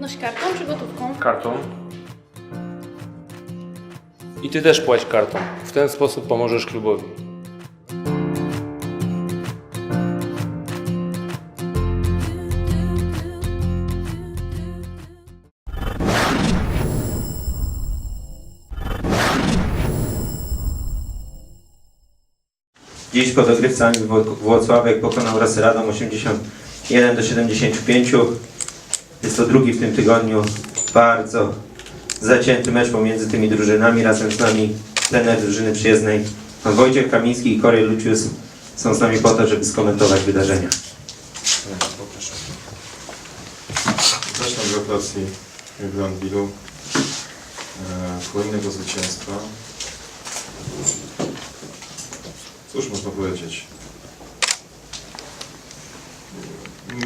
Płatność kartą czy gotówką? Kartą. I ty też płać kartą. W ten sposób pomożesz klubowi. Dziś po Wło- Włocławek pokonał Rasy Radom 81 do 75. Jest to drugi w tym tygodniu bardzo zacięty mecz pomiędzy tymi drużynami. Razem z nami trener drużyny przyjezdnej pan Wojciech Kamiński i Kory Lucius są z nami po to, żeby skomentować wydarzenia. Zacznę od gratulacji Granvilu. E, kolejnego zwycięstwa. Cóż można powiedzieć?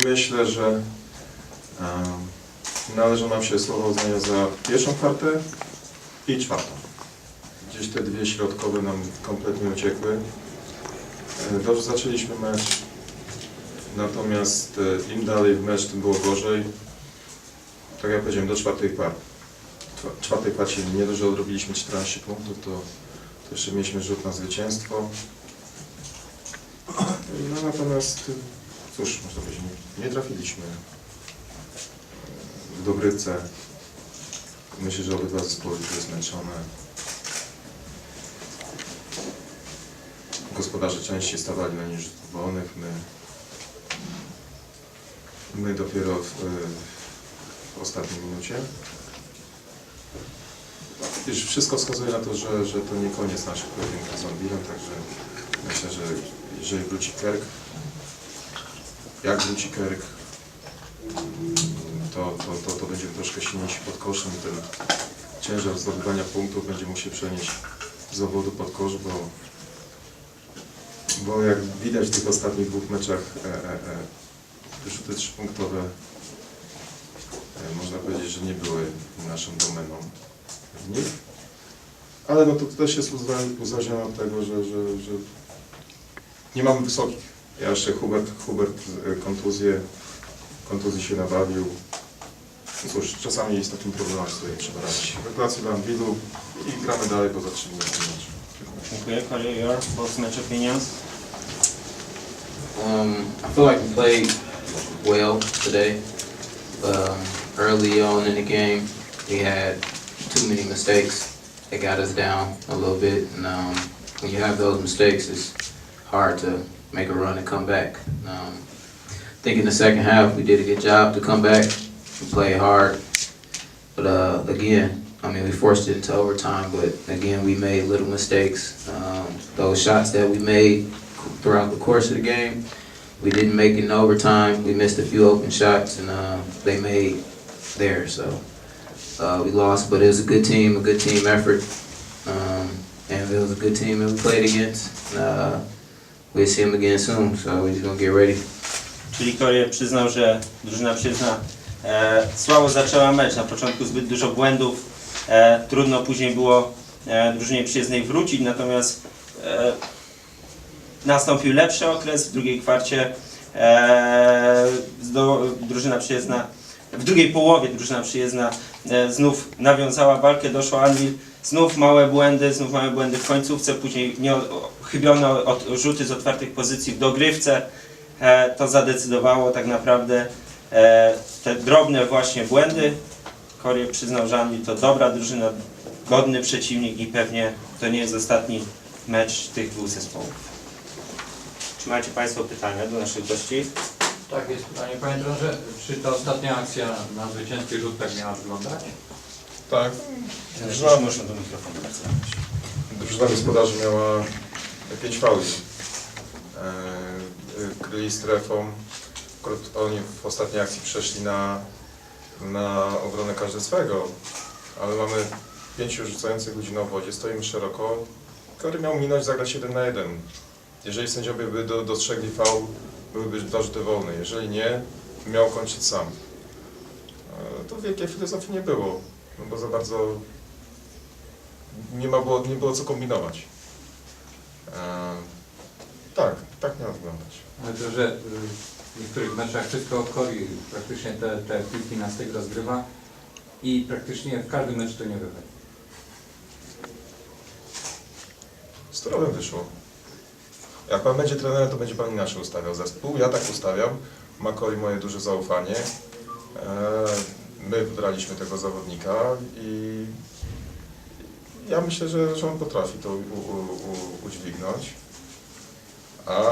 Myślę, że należą nam się słowa uznania za pierwszą kwartę i czwartą. Gdzieś te dwie środkowe nam kompletnie uciekły. Dobrze zaczęliśmy mecz. Natomiast e, im dalej w mecz, tym było gorzej. Tak jak powiedziałem, do czwartej kwarty. Czwartej kwarcie nie dość, że odrobiliśmy 14 punktów, to, to jeszcze mieliśmy rzut na zwycięstwo. No natomiast, cóż, można powiedzieć, nie, trafiliśmy w. Myślę, że obydwa zespoły były zmęczone. Gospodarze częściej stawali na nierzutów wolnych, my My dopiero w, w ostatniej minucie. Już wszystko wskazuje na to, że, że to nie koniec naszych pojedynków z Anvilem, także myślę, że jeżeli wróci Kerk, jak wróci Kerk, to, to, to, to będziemy troszkę silniejsi pod koszem i ten ciężar zdobywania punktów będzie musiał przenieść z zawodu pod kosz, bo, bo jak widać w tych ostatnich dwóch meczach e, e, e, rzuty trzypunktowe e, można powiedzieć, że nie były naszą domeną w nich. Ale no to też jest uzależnione od tego, że, że, że nie mamy wysokich. Ja jeszcze Hubert, Hubert e, kontuzję, kontuzji się nabawił. No Cóż, czasami jest takim problemem sobie trzeba radzić. Gratulacje dla Anwilu i gramy dalej, bo zaczynamy ten mecz. Okay, Corey, your post-match opinions? Um, I feel like we played well today. Um, early on in the game, we had too many mistakes that got us down a little bit. And um, when you have those mistakes, it's hard to make a run and come back. Um, I think in the second half, we did a good job to come back. We played hard. But uh, again, I mean, we forced it into overtime, but again, we made little mistakes. Um, those shots that we made throughout the course of the game. We didn't make it in overtime. We missed a few open shots, and uh, they made theirs. So uh, we lost, but it was a good team, a good team effort. Um, and it was a good team that we played against. Uh, we'll see them again soon, so we're just gonna get ready. Czyli Corey przyznał, że drużyna przyzna słabo zaczęła mecz. Na początku zbyt dużo błędów. E, trudno później było e, drużynie przyjezdnej wrócić, natomiast e, nastąpił lepszy okres w drugiej kwarcie. E, drużyna przyjezdna, w drugiej połowie drużyna przyjezdna e, znów nawiązała walkę, doszło Anvil. Znów małe błędy, znów małe błędy w końcówce, później nie, chybiono od, rzuty z otwartych pozycji w dogrywce. E, to zadecydowało tak naprawdę e, te drobne właśnie błędy. Korie przyznał, że Anvil to dobra drużyna, godny przeciwnik i pewnie to nie jest ostatni mecz tych dwóch zespołów. Czy macie Państwo pytania do naszych gości? Tak, jest pytanie, panie trenerze, czy ta ostatnia akcja na zwycięski rzut tak miała wyglądać? Tak, Drużyna muszą do mikrofonu. Drużyna gospodarzy miała 5 fauli. E, e, Kryli strefą. Akurat oni w ostatniej akcji przeszli na, na obronę każdy swego, ale mamy pięciu rzucających ludzi na obwodzie, stoimy szeroko. Kory miał minąć zagrać 1 na 1. Jeżeli sędziowie by do, dostrzegli faul, byłyby dwa rzuty wolne. Jeżeli nie, miał kończyć sam. E, To wielkiej filozofii nie było, no bo za bardzo nie, ma było, nie było co kombinować. E, tak, tak miało wyglądać. Y, w niektórych meczach wszystko Kori praktycznie te, te piłki na styk rozgrywa i praktycznie w każdym meczu to nie wychodzi. Z Turowem wyszło. Jak pan będzie trenerem, to będzie pan inaczej ustawiał zespół. Ja tak ustawiam. Ma Kori moje duże zaufanie. E, My wybraliśmy tego zawodnika i ja myślę, że, że on potrafi to u, u, u, udźwignąć. A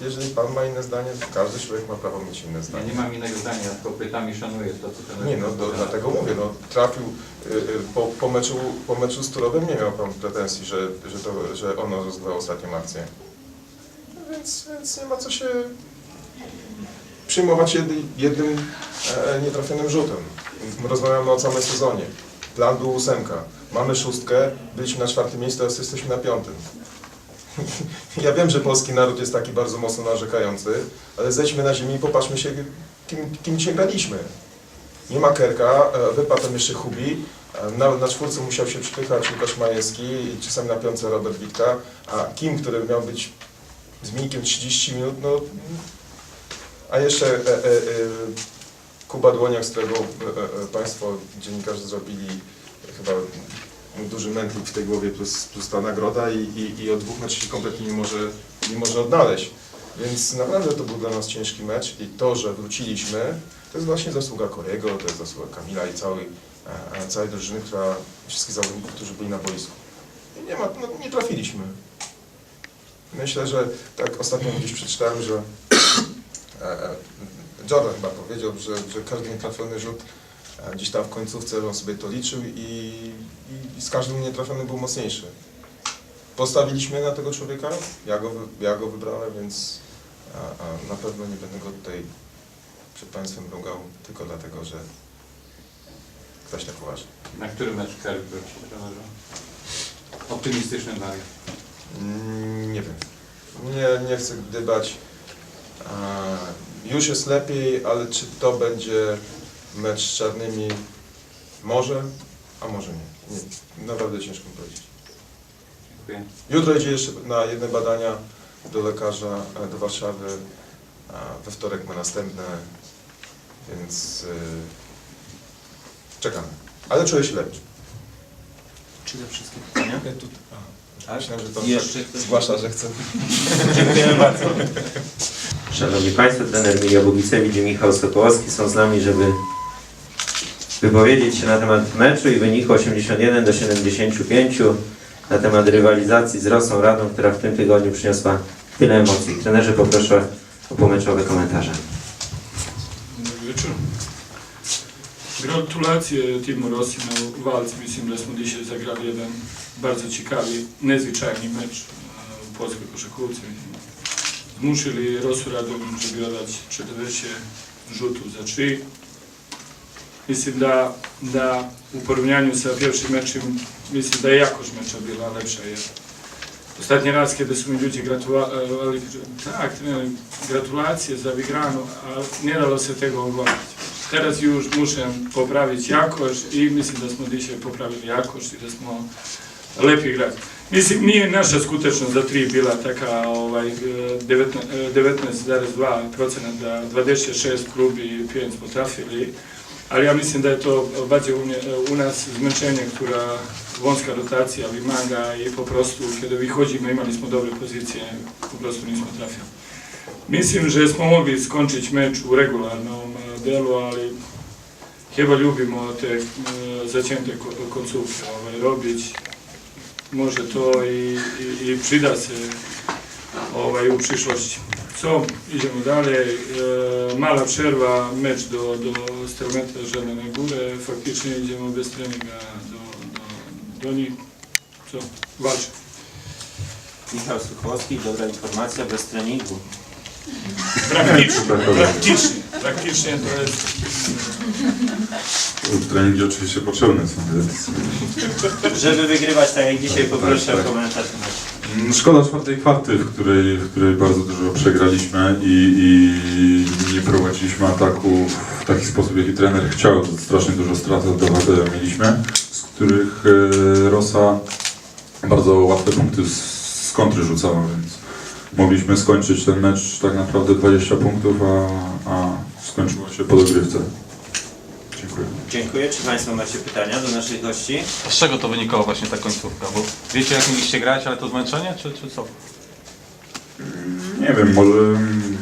jeżeli pan ma inne zdanie, to każdy człowiek ma prawo mieć inne Ja zdanie. nie mam innego zdania, ja tylko pytam i szanuję to, co ten Nie, no to, dlatego mówię, no trafił y, y, po, po, meczu, po meczu z Turowem nie miał pan pretensji, że, że, to, że ono rozgrywał ostatnią akcję. No Więc, więc nie ma co się przyjmować jedy, jednym e, nietrafionym rzutem. Rozmawiamy o całym sezonie. Plan był ósemka. Mamy szóstkę, byliśmy na czwartym miejscu, teraz jesteśmy na piątym. Ja wiem, że polski naród jest taki bardzo mocno narzekający, ale zejdźmy na ziemię i popatrzmy się, kim, kim dzisiaj. Nie ma Kerka, e, wypadł jeszcze Hubi, e, na, czwórce musiał się przypychać Łukasz Majewski i czasami na piątce Robert Witka, a Kim, który miał być z Minikiem 30 minut, no... A jeszcze e, e, e, Kuba Dłoniak, z którego e, e, Państwo dziennikarze zrobili chyba duży mętlik w tej głowie plus, plus ta nagroda i, i, i od dwóch meczów się kompletnie nie może, nie może odnaleźć. Więc naprawdę to był dla nas ciężki mecz i to, że wróciliśmy, to jest właśnie zasługa Korego, to jest zasługa Kamila i całej, e, e, całej drużyny, która, wszystkich zawodników, którzy byli na boisku. I nie ma, no, nie trafiliśmy. Myślę, że tak ostatnio gdzieś przeczytałem, że e, Jordan chyba powiedział, że, że każdy nietrafiony rzut gdzieś tam w końcówce on sobie to liczył i, i, i z każdym nietrafionym był mocniejszy. Postawiliśmy na tego człowieka, ja go, ja go wybrałem, więc a, a na pewno nie będę go tutaj przed Państwem rugał tylko dlatego, że ktoś tak uważa. Na który mecz Kerr wróci, trenerze? Optymistyczny wariant. Mm, Nie wiem. Nie, nie chcę gdybać. A, Już jest lepiej, ale czy to będzie mecz z czarnymi? Może, a może nie. nie. Naprawdę ciężko mi powiedzieć. Dziękuję. Jutro idzie jeszcze na jedne badania do lekarza e, do Warszawy. A we wtorek ma następne, więc y, czekamy. Ale czuję się lepiej. Czy te wszystkie pytania? Ja tu, a, myślałem, że to Jeszcze ktoś? zgłasza, że chce. Dziękujemy bardzo. Szanowni Państwo, trener Milia Bogicewicz i Michał Sokołowski są z nami, żeby wypowiedzieć się na temat meczu i wyniku 81 do 75, na temat rywalizacji z Rosą Radą, która w tym tygodniu przyniosła tyle emocji. Trenerze, poproszę o pomeczowe komentarze. Dobry wieczór. Gratulacje teamu Rosji na walce. Mislim da dzisiaj zagrali jeden bardzo ciekawy, nezwyczajny mecz polskiej koszykówce. Zmusili Rosję Radom, żeby oddać 40 rzutów za 3. Mislim da, da u porovnjanju sa bivšim mečem, mislim da je jakość meča bila lepša, Jer ostatnje raz da su mi ljudi gratulali, e, tak, trener, gratulacije za Vigranu, a ne dalo se tega oglaviti. Teraz już muszę poprawić jakość i mislim da smo dzisiaj poprawili jakość i da smo lepiej igrali. Mislim, nije naša skutečnost za tri bila taka ovaj, e, 19 19,2% e, da 26 klubi pijen smo trafili, ali ja mislim da je to bardziej u, mnie, u nas zmęczenie, która wąska rotacja wymaga i po prostu kiedy wychodzimy imali smo dobre pozycje, po prostu nismo trafili. Mislim, że smo mogli skończyć mecz u regularnom e, delu, ali chyba ljubimo te e, zacięte ko- końcówki ovaj, robić. Może to i, i, i przyda się ovaj, u przyszłości. Co, idziemy dalej. E, mala przerwa, mecz do, do Stelmeta Żelene Góry. Faktycznie idziemy bez treninga do, do, do nich. Co, walczy. Michał Suchowski, dobra informacja, bez treningu. Praktycznie, praktycznie, praktycznie to jest Treningi oczywiście potrzebne są, Żeby wygrywać tak jak dzisiaj, poproszę Tak, tak. o komentarz szkoda czwartej kwarty, w której, w której bardzo dużo przegraliśmy i, i nie prowadziliśmy ataku w taki sposób, jaki trener chciał. Strasznie dużo strat oddawa- mieliśmy, z których e, Rosa bardzo łatwe punkty z kontry rzucała, więc mogliśmy skończyć ten mecz tak naprawdę 20 punktów, a, a skończyło się po dogrywce. Dziękuję. Dziękuję. Czy Państwo macie pytania do naszych gości? A z czego to wynikało właśnie ta końcówka? Bo wiecie jak mieliście grać, ale to zmęczenie, czy, czy co? Nie wiem, może mm,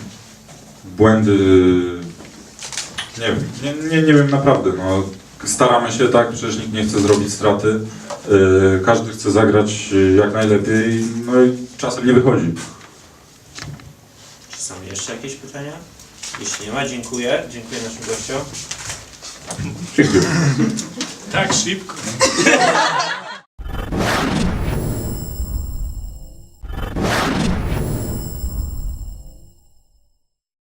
błędy. Nie wiem, nie, nie, nie wiem naprawdę. No, staramy się tak, przecież nikt nie chce zrobić straty. Yy, każdy chce zagrać yy, jak najlepiej, no i czasem nie wychodzi. Czy są jeszcze jakieś pytania? Jeśli nie ma, dziękuję. Dziękuję naszym gościom. Dziękuję. Tak szybko.